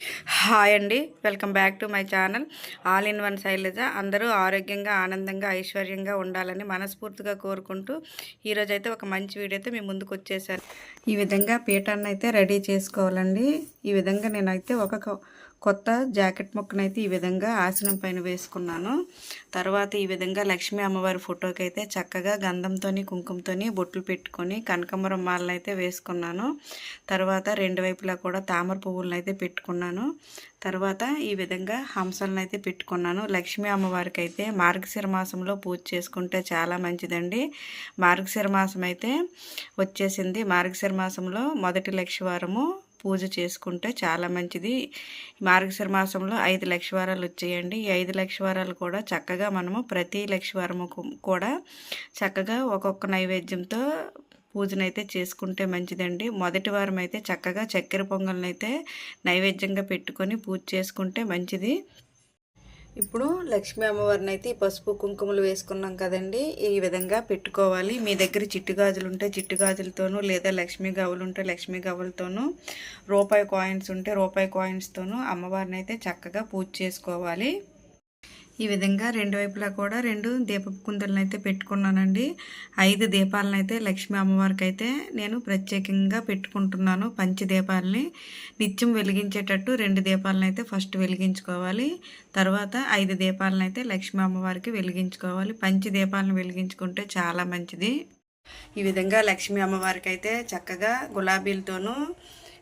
Hi అండి. Welcome back to my channel. All in one Shailaja. అందరూ ఆరోగ్యంగా ఆనందంగా ఐశ్వర్యంగా ఉండాలని మనస్ఫూర్తిగా కోరుకుంటూ ఈరోజు అయితే ఒక మంచి వీడియో అయితే మీ ముందుకు వచ్చేసాను. ఈ విధంగా పీఠాన్ని అయితే రెడీ చేసుకోవాలండి. ఈ విధంగా నేనైతే ఒక కొత్త జాకెట్ ముక్కనైతే ఈ విధంగా ఆసనం పైన వేసుకున్నాను. తర్వాత ఈ విధంగా లక్ష్మీ అమ్మవారి ఫోటోకి అయితే చక్కగా గంధంతోని కుంకుమతో బొట్లు పెట్టుకొని కనకమరం మాలను అయితే వేసుకున్నాను. తర్వాత రెండు వైపులా కూడా తామర పువ్వులను అయితే పెట్టుకున్నాను. తర్వాత ఈ విధంగా హంసలను అయితే పెట్టుకున్నాను. లక్ష్మీ అమ్మవారికి అయితే మార్గశిర మాసంలో పూజ చేసుకుంటే చాలా మంచిదండి. మార్గశిర మాసం అయితే వచ్చేసింది. మార్గశిర మాసంలో మొదటి లక్షవారము పూజ చేసుకుంటే చాలా మంచిది. మార్గశిర మాసంలో ఐదు లక్షవారాలు వచ్చాయండి. ఈ ఐదు లక్షవారాలు కూడా చక్కగా మనము ప్రతి లక్షవారము కూడా చక్కగా ఒక్కొక్క నైవేద్యంతో పూజనైతే చేసుకుంటే మంచిదండి. మొదటి వారం అయితే చక్కగా చక్కెర పొంగల్నైతే నైవేద్యంగా పెట్టుకొని పూజ చేసుకుంటే మంచిది. ఇప్పుడు లక్ష్మీ అమ్మవారిని అయితే ఈ పసుపు కుంకుమలు వేసుకున్నాం కదండి. ఈ విధంగా పెట్టుకోవాలి. మీ దగ్గర చిట్టు గాజులు ఉంటే చిట్టు గాజులతోనూ లేదా లక్ష్మీ గవ్వలు ఉంటే లక్ష్మీ గవ్వలతోనూ రూపాయి కాయిన్స్ ఉంటే రూపాయి కాయిన్స్తోనూ అమ్మవారిని అయితే చక్కగా పూజ చేసుకోవాలి. ఈ విధంగా రెండు వైపులా కూడా రెండు దీపపు కుందులను అయితే పెట్టుకున్నానండి. ఐదు దీపాలను అయితే లక్ష్మీ అమ్మవారికి అయితే నేను ప్రత్యేకంగా పెట్టుకుంటున్నాను పంచ దీపాలని. నిత్యం వెలిగించేటట్టు రెండు దీపాలను అయితే ఫస్ట్ వెలిగించుకోవాలి. తర్వాత ఐదు దీపాలను అయితే లక్ష్మీ అమ్మవారికి వెలిగించుకోవాలి. పంచ దీపాలను వెలిగించుకుంటే చాలా మంచిది. ఈ విధంగా లక్ష్మీ అమ్మవారికి అయితే చక్కగా గులాబీలతోనూ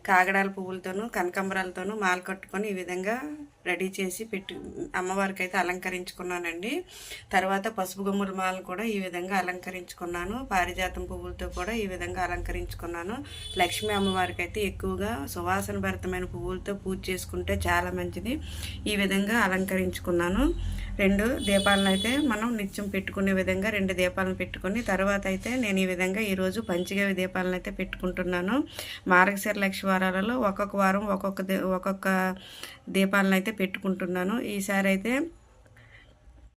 కాగడాల పువ్వులతోనూ కనకాంబరాలతోనూ మాల కట్టుకొని ఈ విధంగా రెడీ చేసి పెట్టి అమ్మవారికి అయితే అలంకరించుకున్నానండి. తర్వాత పసుపు గుమ్మల మాలను కూడా ఈ విధంగా అలంకరించుకున్నాను. పారిజాతం పువ్వులతో కూడా ఈ విధంగా అలంకరించుకున్నాను. లక్ష్మీ అమ్మవారికి అయితే ఎక్కువగా సువాసన భరితమైన పువ్వులతో పూజ చేసుకుంటే చాలా మంచిది. ఈ విధంగా అలంకరించుకున్నాను. రెండు దీపాలను అయితే మనం నిత్యం పెట్టుకునే విధంగా రెండు దీపాలను పెట్టుకుని తర్వాత అయితే నేను ఈ విధంగా ఈరోజు పంచగవి దీపాలను అయితే పెట్టుకుంటున్నాను. మార్గశీర లక్ష్మీ వారాలలో ఒక్కొక్క వారం ఒక్కొక్క దీ- ఒక్కొక్క దీపాలను అయితే పెట్టుకుంటున్నాను. ఈసారి అయితే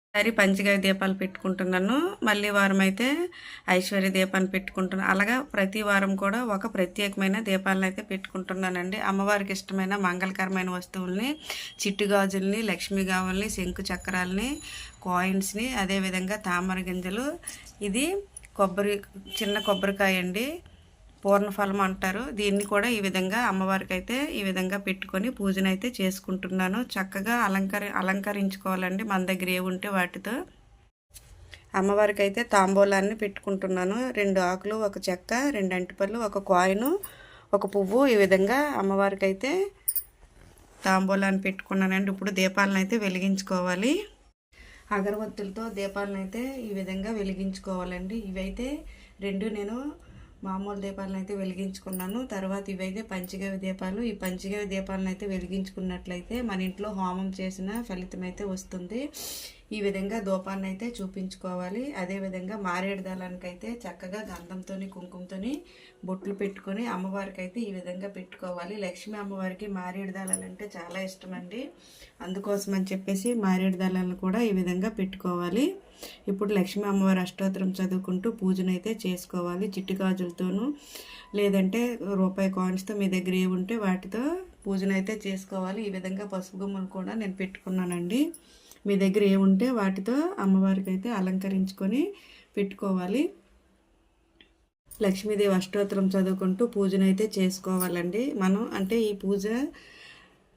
ఈసారి పంచగవి దీపాలు పెట్టుకుంటున్నాను. మళ్ళీ వారం అయితే ఐశ్వర్య దీపాన్ని పెట్టుకుంటున్నాను అలాగా ప్రతి వారం కూడా ఒక ప్రత్యేకమైన దీపాలను అయితే పెట్టుకుంటున్నానండి. అమ్మవారికి ఇష్టమైన మంగళకరమైన వస్తువుల్ని చిట్టు గాజుల్ని లక్ష్మీ గావుల్ని శంకు చక్రాలని కాయిన్స్ని అదేవిధంగా తామర గింజలు. ఇది కొబ్బరి చిన్న కొబ్బరికాయ అండి పూర్ణఫలం అంటారు. దీన్ని కూడా ఈ విధంగా అమ్మవారికి అయితే ఈ విధంగా పెట్టుకొని పూజనైతే చేసుకుంటున్నాను. చక్కగా అలంకరి అలంకరించుకోవాలండి మన దగ్గర ఏముంటే ఉంటే వాటితో. అమ్మవారికి అయితే తాంబూలాన్ని పెట్టుకుంటున్నాను. రెండు ఆకులు ఒక చెక్క రెండు అంటిపళ్ళు ఒక కాయిన్ ఒక పువ్వు ఈ విధంగా అమ్మవారికి అయితే తాంబూలాన్ని పెట్టుకున్నానండి. ఇప్పుడు దీపాలను అయితే వెలిగించుకోవాలి. అగరబత్తులతో దీపాలను అయితే ఈ విధంగా వెలిగించుకోవాలండి. ఇవైతే రెండు నేను మామూలు దీపాలను అయితే వెలిగించుకున్నాను. తర్వాత ఇవైతే పంచగవి దీపాలు. ఈ పంచగవి దీపాలను అయితే వెలిగించుకున్నట్లయితే మన ఇంట్లో హోమం చేసిన ఫలితం అయితే వస్తుంది. ఈ విధంగా దూపాన్ని అయితే చూపించుకోవాలి. అదేవిధంగా మారేడు దళానికైతే చక్కగా గంధంతోని కుంకుమతో బొట్లు పెట్టుకొని అమ్మవారికి అయితే ఈ విధంగా పెట్టుకోవాలి. లక్ష్మీ అమ్మవారికి మారేడు దళాలు అంటే చాలా ఇష్టం అండి. అందుకోసం అని చెప్పేసి మారేడు దళాలను కూడా ఈ విధంగా పెట్టుకోవాలి. ఇప్పుడు లక్ష్మీ అమ్మవారి అష్టోత్తరం చదువుకుంటూ పూజనైతే చేసుకోవాలి. చిట్టి గాజులతోనూ లేదంటే రూపాయి కాయిన్స్తో మీ దగ్గర ఏ ఉంటే వాటితో పూజనైతే చేసుకోవాలి. ఈ విధంగా పసుపు గుమ్మలు కూడా నేను పెట్టుకున్నానండి. మీ దగ్గర ఏముంటే వాటితో అమ్మవారికి అయితే అలంకరించుకొని పెట్టుకోవాలి. లక్ష్మీదేవి అష్టోత్తరం చదువుకుంటూ పూజనైతే చేసుకోవాలండి. మనం అంటే ఈ పూజ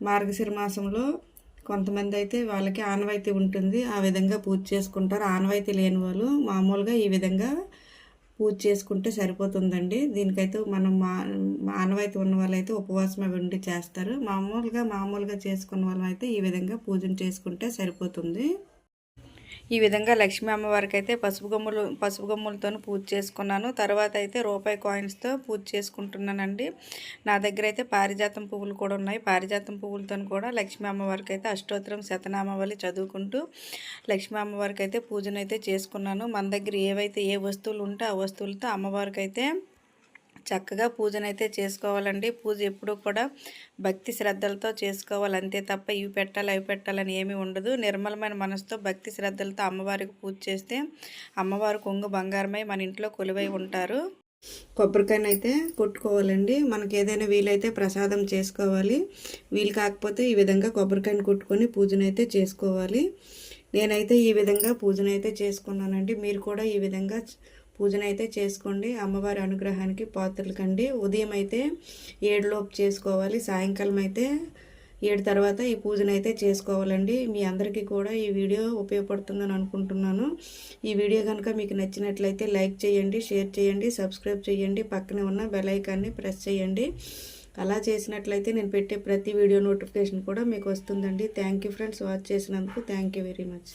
మార్గశిర మాసంలో కొంతమంది అయితే వాళ్ళకి ఆనవాయితీ ఉంటుంది. ఆ విధంగా పూజ చేసుకుంటారు. ఆనవాయితీ లేని వాళ్ళు మామూలుగా ఈ విధంగా పూజ చేసుకుంటే సరిపోతుందండి. దీనికైతే మనం మా ఆనవాయితీ ఉన్న వాళ్ళైతే ఉపవాసం అవి ఉండి చేస్తారు. మామూలుగా మామూలుగా చేసుకున్న వాళ్ళైతే ఈ విధంగా పూజను చేసుకుంటే సరిపోతుంది. ఈ విధంగా లక్ష్మీ అమ్మవారికి అయితే పసుపు గమ్ములు పసుపు గమ్ములతో పూజ చేసుకున్నాను. తర్వాత అయితే రూపాయి కాయిన్స్తో పూజ చేసుకుంటున్నానండి. నా దగ్గర అయితే పారిజాతం పువ్వులు కూడా ఉన్నాయి. పారిజాతం పువ్వులతో కూడా లక్ష్మీ అమ్మవారికి అయితే అష్టోత్తరం శతనామావళి చదువుకుంటూ లక్ష్మీ అమ్మవారికి అయితే పూజనైతే చేసుకున్నాను. మన దగ్గర ఏవైతే ఏ వస్తువులు ఉంటే ఆ వస్తువులతో అమ్మవారికి అయితే చక్కగా పూజనైతే చేసుకోవాలండి. పూజ ఎప్పుడూ కూడా భక్తి శ్రద్ధలతో చేసుకోవాలి. అంతే తప్ప ఇవి పెట్టాలి అవి పెట్టాలని ఏమీ ఉండదు. నిర్మలమైన మనసుతో భక్తి శ్రద్ధలతో అమ్మవారికి పూజ చేస్తే అమ్మవారు కొంగు బంగారమై మన ఇంట్లో కొలువై ఉంటారు. కొబ్బరికాయనైతే అయితే కొట్టుకోవాలండి. మనకి ఏదైనా వీలైతే ప్రసాదం చేసుకోవాలి. వీలు కాకపోతే ఈ విధంగా కొబ్బరికాయను కొట్టుకొని పూజనైతే చేసుకోవాలి. నేనైతే ఈ విధంగా పూజనైతే చేసుకున్నానండి. మీరు కూడా ఈ విధంగా పూజనైతే చేసుకోండి. అమ్మవారి అనుగ్రహానికి పాత్రలు కండి. ఉదయం అయితే ఏడులోపు చేసుకోవాలి. సాయంకాలం అయితే ఏడు తర్వాత ఈ పూజను అయితే చేసుకోవాలండి. మీ అందరికీ కూడా ఈ వీడియో ఉపయోగపడుతుందని అనుకుంటున్నాను. ఈ వీడియో కనుక మీకు నచ్చినట్లయితే లైక్ చేయండి షేర్ చేయండి సబ్స్క్రైబ్ చేయండి పక్కనే ఉన్న బెల్ ఐకాన్ని ప్రెస్ చేయండి. అలా చేసినట్లయితే నేను పెట్టే ప్రతి వీడియో నోటిఫికేషన్ కూడా మీకు వస్తుందండి. థ్యాంక్ యూ ఫ్రెండ్స్ వాచ్ చేసినందుకు థ్యాంక్ యూ వెరీ మచ్.